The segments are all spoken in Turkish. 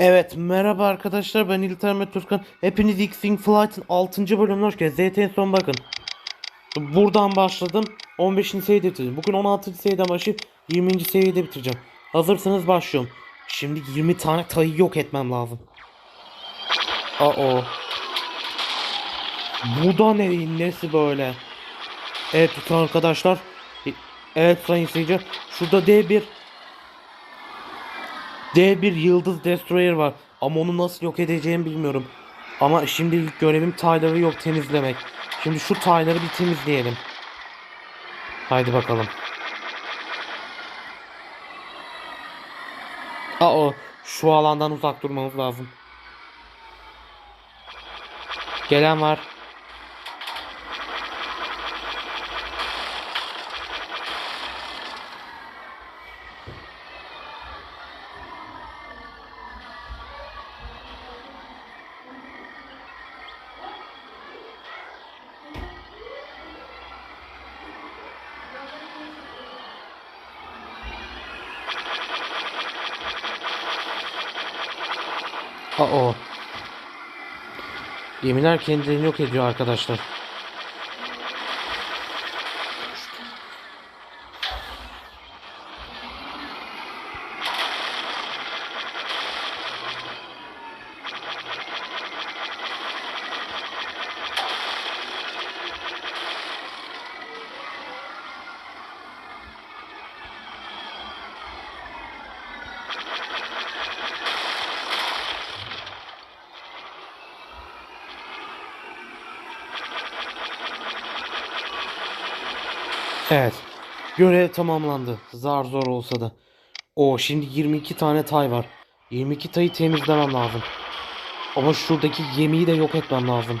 Evet merhaba arkadaşlar ben İlter Meturkan. Hepiniz X-Wing Flight'ın 6. bölümüne hoş geldiniz. ZT'ye son bakın. Buradan başladım. 15. seviyede bitirdim. Bugün 16. seviyeden başlayıp 20. seviyede bitireceğim. Hazırsanız başlıyorum. Şimdi 20 tane tayı yok etmem lazım. Aa. Bu da neyin nesi böyle? Evet lütfen arkadaşlar. Evet sayın seyirciler. Şurada D1 D1 Yıldız Destroyer var. Ama onu nasıl yok edeceğimi bilmiyorum. Ama şimdilik görevim tayları yok temizlemek. Şimdi şu tayları bir temizleyelim. Haydi bakalım. Aa, şu alandan uzak durmamız lazım. Gelen var. Gemiler kendilerini yok ediyor arkadaşlar. Evet. Görev tamamlandı. Zar zor olsa da. O şimdi 22 tane tay var. 22 tayı temizlemem lazım. Ama şuradaki gemiyi de yok etmem lazım.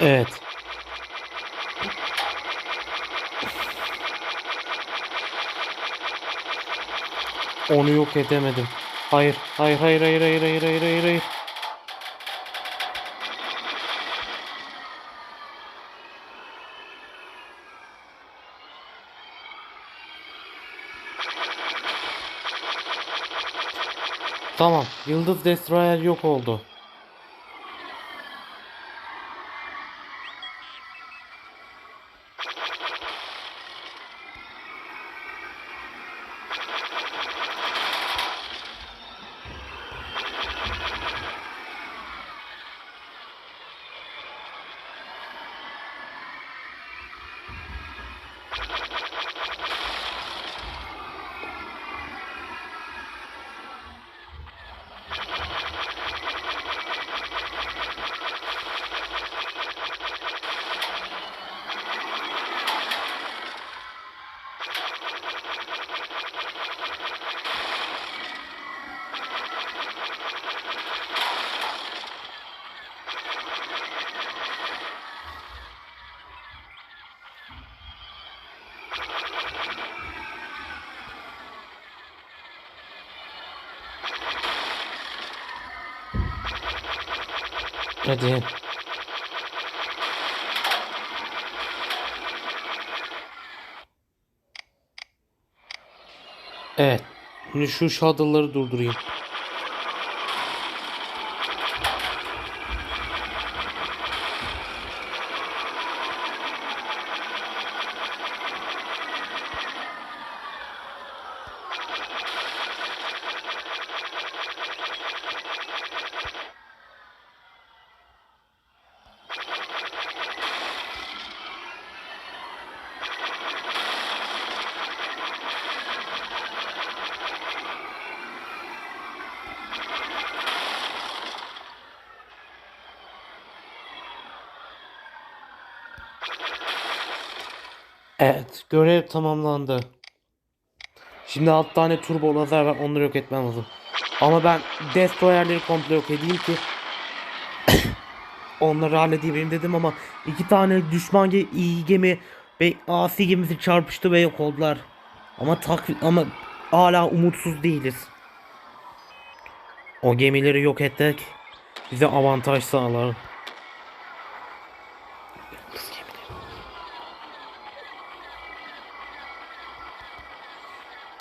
Evet. Onu yok edemedim. Hayır, hayır, hayır, hayır, hayır, hayır, hayır, hayır, hayır. Tamam, Yıldız Destroyer yok oldu. Thank you. Hadi. Evet. Şimdi şu shuttle'ları durdurayım. Evet, görev tamamlandı. Şimdi alt tane turbo lazer var, onları yok etmem lazım. Ama ben destroyerleri komple yok edeyim ki onları halledeyim dedim ama iki tane düşman iyi gemi ve asi gemisi çarpıştı ve yok oldular. Ama tak ama hala umutsuz değiliz. O gemileri yok ettik. Bize avantaj sağlar.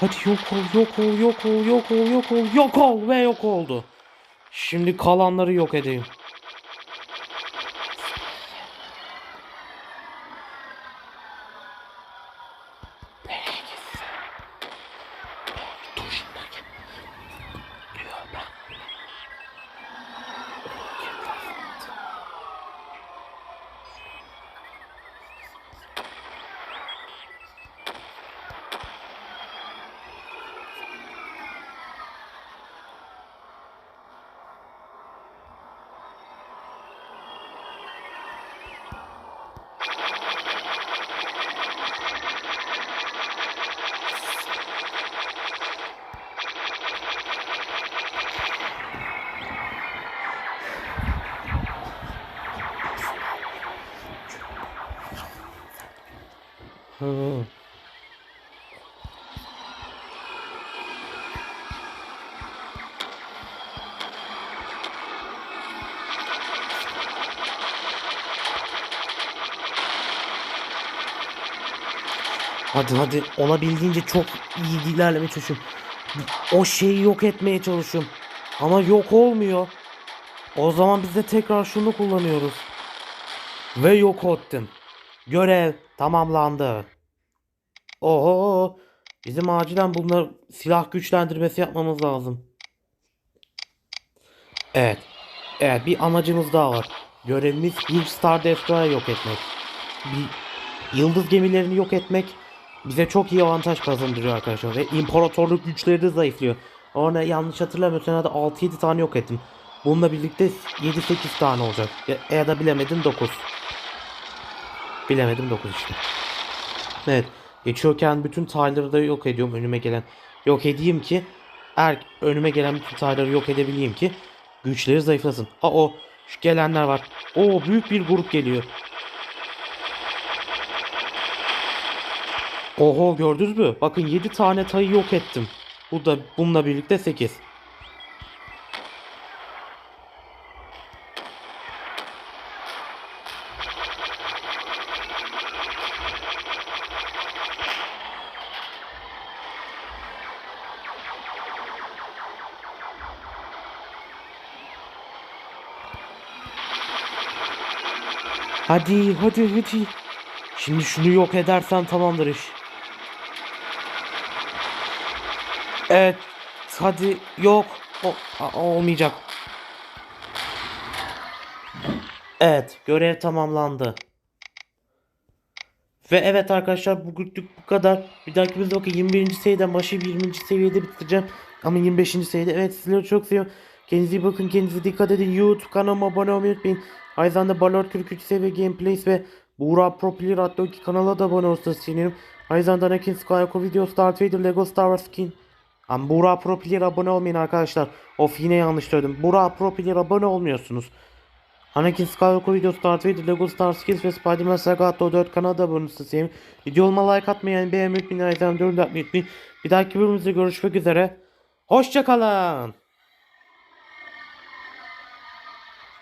hadi. Yok ol yok ol yok ol yok ol yok ol yok ol ve yok oldu. Şimdi kalanları yok edeyim. Hadi hadi olabildiğince çok iyi ilerlemeye çalışıyorum. O şeyi yok etmeye çalışıyorum. Ama yok olmuyor. O zaman biz de tekrar şunu kullanıyoruz. Ve yok ettim. Görev tamamlandı. Oho. Bizim acilen bunlar silah güçlendirmesi yapmamız lazım. Evet. Evet bir amacımız daha var. Görevimiz bir Star Destroyer yok etmek. Bir yıldız gemilerini yok etmek bize çok iyi avantaj kazandırıyor arkadaşlar. Ve imparatorluk güçleri de zayıflıyor. Orada yanlış hatırlamıyorsam herhalde 6-7 tane yok ettim. Bununla birlikte 7-8 tane olacak. Ya, ya da bilemedim 9. Bilemedim 9 işte. Evet. Geçiyorken bütün tayları da yok ediyorum önüme gelen. Yok edeyim ki er önüme gelen bütün tayları yok edebileyim ki güçleri zayıflasın. Ha o şu gelenler var. O büyük bir grup geliyor. Oho gördünüz mü? Bakın 7 tane tayı yok ettim. Bu da bununla birlikte 8. Hadi hadi hadi. Şimdi şunu yok edersen tamamdır iş. Evet. Hadi yok. O, olmayacak. Evet. Görev tamamlandı. Ve evet arkadaşlar bugünlük bu kadar. Bir dahaki videoda bakın 21. seviyeden başlayıp 20. seviyede bitireceğim. Ama 25. seviyede. Evet sizleri çok seviyorum. Kendinize iyi bakın. Kendinize dikkat edin. YouTube kanalıma abone olmayı unutmayın. Aynı zamanda Balor 43 seviye gameplays ve Buğra Pro Player adlı iki kanala da abone olursanız sevinirim. Aynı zamanda Anakin Skywalker video Darth Vader Lego Star Wars skin. Ama Burak Pro Player abone olmayın arkadaşlar. Of yine yanlış söyledim. Burak Pro Player abone olmuyorsunuz. Anakin Skywalker videosu Darth Vader Lego Star Skills ve Spider-Man Saga Hatta 4 kanalda abonesi sevim. Videoma like atmayı yani beğenmeyi unutmayın. Ayrıca yorum da yapmayı unutmayın. Bir dahaki bölümümüzde görüşmek üzere. Hoşçakalın.